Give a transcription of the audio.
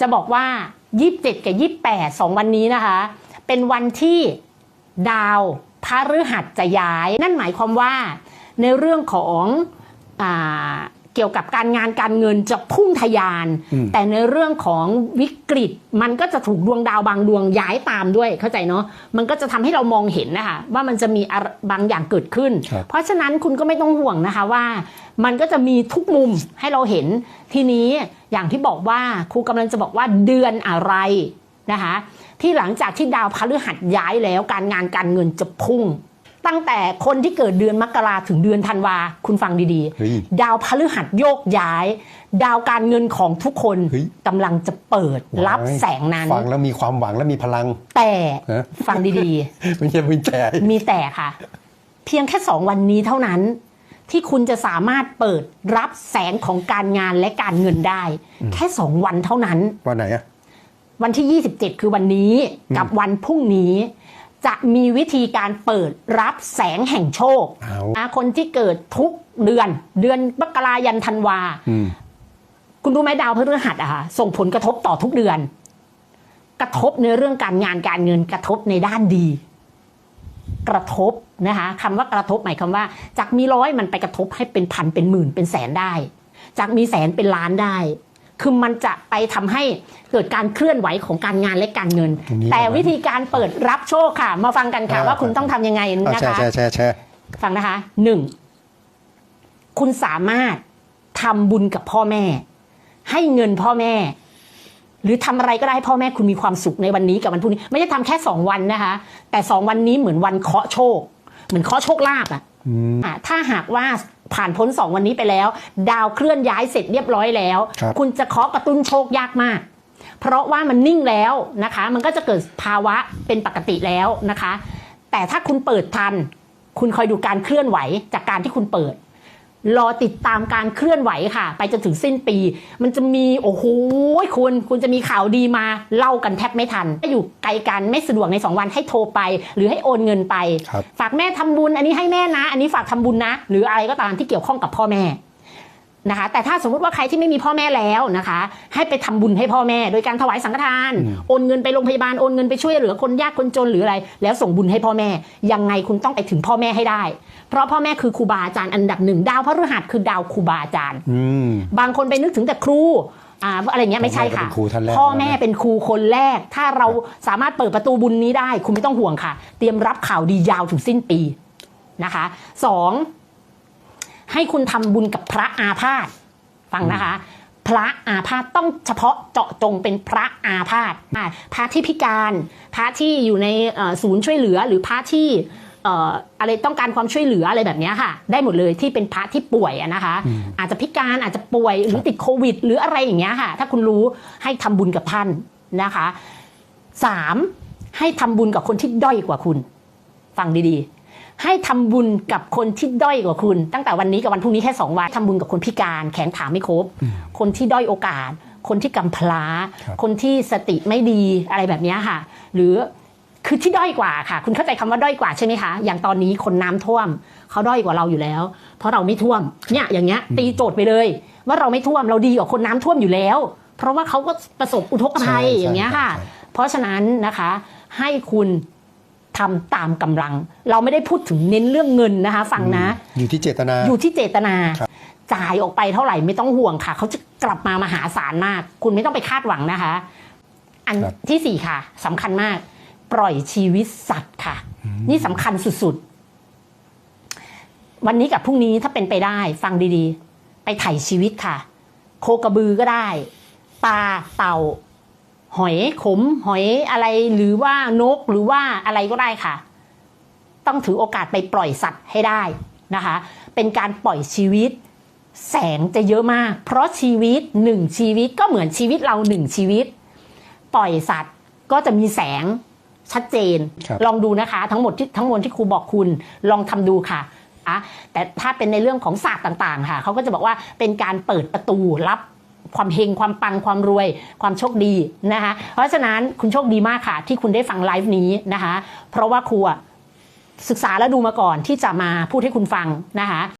จะบอกว่า 27 กับ 28 2 วันนี้นะคะ เป็นวันที่ดาวพฤหัสจะย้าย นั่นหมายความว่าในเรื่องของอา เกี่ยวกับการงานการเงินจะพุ่งทะยานอืมแต่ในเรื่องของวิกฤตมันก็จะถูกดวงดาวบางดวงย้ายตามด้วยเข้าใจเนาะมันก็จะทำให้เรามองเห็นนะคะว่ามันจะมีอะไรบางอย่างเกิดขึ้นครับเพราะฉะนั้นคุณก็ไม่ต้องห่วงนะคะว่า มันก็จะมีทุกมุมให้เราเห็นทีนี้อย่างที่บอกว่าครูกำลังจะบอกว่าเดือนอะไรนะคะที่หลังจากที่ดาวพฤหัสย้ายแล้วการงานการเงินจะพุ่ง ตั้งแต่คนที่เกิดเดือนมกราถึงเดือนธันวาคุณฟังดีเฮ้ยๆดาวพฤหัสโยกย้าย ดาวการเงินของทุกคนเฮ้ยกำลังจะเปิดรับว้ายแสงนั้นฟังแล้วมีความหวังและมีพลัง แต่ฮะฟังดีๆไม่ใช่ไม่แต่มีแต่ค่ะ เพียงแค่สองวันนี้เท่านั้นที่คุณจะสามารถเปิดรับแสงของการงานและการเงินได้ แค่สองวันเท่านั้น วันไหนอะวันที่ 27 คือวันนี้กับวันพรุ่งนี้ จะมีวิธีการเปิดรับแสงแห่งโชคเอานะคนที่เกิดทุกเดือน เดือนมกรายันธันวาอืมคุณรู้ไหมดาวพฤหัสอะค่ะส่งผลกระทบต่อทุกเดือน กระทบในเรื่องการงานการเงินกระทบในด้านดี กระทบนะคะคำว่ากระทบหมายความว่า จากมีร้อยมันไปกระทบให้เป็นพันเป็นหมื่นเป็นแสนได้ จากมีแสนเป็นล้านได้ คือมันจะไปทำให้เกิดการเคลื่อนไหวของการงานและการเงินตรงนี้แต่เหรอวิธีการเปิดรับโชคค่ะ มาฟังกันค่ะอ่าว่าคุณต้องทำยังไงเอานะแชร์คะแชร์แชร์แชร์ฟังนะคะหนึ่งคุณสามารถทำบุญกับพ่อแม่ ให้เงินพ่อแม่ หรือทำอะไรก็ได้ให้พ่อแม่คุณมีความสุขในวันนี้กับวันพรุ่งนี้ ไม่ใช่ทำแค่สองวันนะคะ แต่สองวันนี้เหมือนวันเคาะโชค เหมือนเคาะโชคลาภอะอืมอะถ้าหากว่า ผ่านพ้นสองวันนี้ไปแล้ว ดาวเคลื่อนย้ายเสร็จเรียบร้อยแล้วครับคุณจะเคาะกระตุ้นโชคยากมาก เพราะว่ามันนิ่งแล้วนะคะ มันก็จะเกิดภาวะเป็นปกติแล้วนะคะ แต่ถ้าคุณเปิดทัน คุณคอยดูการเคลื่อนไหวจากการที่คุณเปิด รอติดตามการเคลื่อนไหวค่ะ ไปจนถึงสิ้นปี มันจะมีโอ้โหคุณคุณจะมีข่าวดีมาเล่ากันแทบไม่ทันถ้าอยู่ไกลกันไม่สะดวกใน 2 วันให้โทรไป หรือให้โอนเงินไปครับฝากแม่ทำบุญอันนี้ให้แม่นะ อันนี้ฝากทำบุญนะ หรืออะไรก็ตามที่เกี่ยวข้องกับพ่อแม่ นะคะ แต่ถ้าสมมติว่าใครที่ไม่มีพ่อแม่แล้วนะคะ ให้ไปทำบุญให้พ่อแม่ โดยการถวายสังฆทานโอนเงินไปโรงพยาบาลโอนเงินไปช่วยเหลือคนยากคนจนหรืออะไร แล้วส่งบุญให้พ่อแม่ ยังไงคุณต้องไปถึงพ่อแม่ให้ได้ เพราะพ่อแม่คือครูบาอาจารย์อันดับหนึ่งดาวพฤหัสคือดาวครูบาอาจารย์อืมบางคนไปนึกถึงแต่ครูอ่าอะไรเงี้ยไม่ใช่ค่ะพ่อแม่ก็เป็นครูท่านแรกพ่อแม่เป็นครูคนแรก ถ้าเราสามารถเปิดประตูบุญนี้ได้ คุณไม่ต้องห่วงค่ะ เตรียมรับข่าวดียาวถึงสิ้นปีนะคะสอง ให้คุณทำบุญกับพระอาพาธฟังนะคะ พระอาพาธต้องเฉพาะเจาะจงเป็นพระอาพาธอ่าพระที่พิการ พระที่อยู่ในเอ่อศูนย์ช่วยเหลือหรือพระที่เอ่ออะไรต้องการความช่วยเหลืออะไรแบบเนี้ยค่ะ ได้หมดเลยที่เป็นพระที่ป่วยอะนะคะ อาจจะพิการอาจจะป่วยหรือติดโควิด หรืออะไรอย่างเงี้ยค่ะ ถ้าคุณรู้ให้ทำบุญกับท่านนะคะสามให้ทำบุญกับคนที่ด้อยกว่าคุณ ฟังดีๆ ให้ทำบุญกับคนที่ด้อยกว่าคุณ ตั้งแต่วันนี้กับวันพรุ่งนี้แค่สองวันทำบุญกับคนพิการแขนขาไม่ครบ คนที่ด้อยโอกาส คนที่กำพร้าครับคนที่สติไม่ดีอะไรแบบเนี้ยค่ะ หรือคือที่ด้อยกว่าค่ะ คุณเข้าใจคำว่าด้อยกว่าใช่ไหมคะ อย่างตอนนี้คนน้ำท่วมเขาด้อยกว่าเราอยู่แล้ว เพราะเราไม่ท่วมเนี่ยอย่างเงี้ยตีโจทย์ไปเลย ว่าเราไม่ท่วมเราดีกว่าคนน้ำท่วมอยู่แล้ว เพราะว่าเขาก็ประสบอุทกภัยใช่ใช่อย่างเงี้ยค่ะใช่เพราะฉะนั้นนะคะให้คุณ ทำตามกำลัง เราไม่ได้พูดถึงเน้นเรื่องเงินนะคะ ฟังนะ อยู่ที่เจตนา อยู่ที่เจตนาครับจ่ายออกไปเท่าไหร่ไม่ต้องห่วงค่ะ เขาจะกลับมามหาศาลมาก คุณไม่ต้องไปคาดหวังนะคะ อันที่สี่ค่ะสำคัญมาก ปล่อยชีวิตสัตว์ค่ะ นี่สำคัญสุดๆ วันนี้กับพรุ่งนี้ถ้าเป็นไปได้ ฟังดีๆ ไปไถ่ชีวิตค่ะ โคกระบือก็ได้ปลาเต่า หอยขมหอยอะไรหรือว่านกหรือว่าอะไรก็ได้ค่ะ ต้องถือโอกาสไปปล่อยสัตว์ให้ได้นะคะ เป็นการปล่อยชีวิต แสงจะเยอะมาก เพราะชีวิตหนึ่งชีวิตก็เหมือนชีวิตเราหนึ่งชีวิต ปล่อยสัตว์ก็จะมีแสงชัดเจนครับลองดูนะคะ ทั้งหมดที่ทั้งมวลที่ครูบอกคุณลองทำดูค่ะอะแต่ถ้าเป็นในเรื่องของศาสตร์ต่าง ๆ ค่ะเขาก็จะบอกว่าเป็นการเปิดประตูรับ ความเฮงความปังความรวยความโชคดีนะคะ เพราะฉะนั้นคุณโชคดีมากค่ะ ที่คุณได้ฟังไลฟ์นี้นะคะ เพราะว่าครูศึกษาและดูมาก่อนที่จะมาพูดให้คุณฟังนะคะ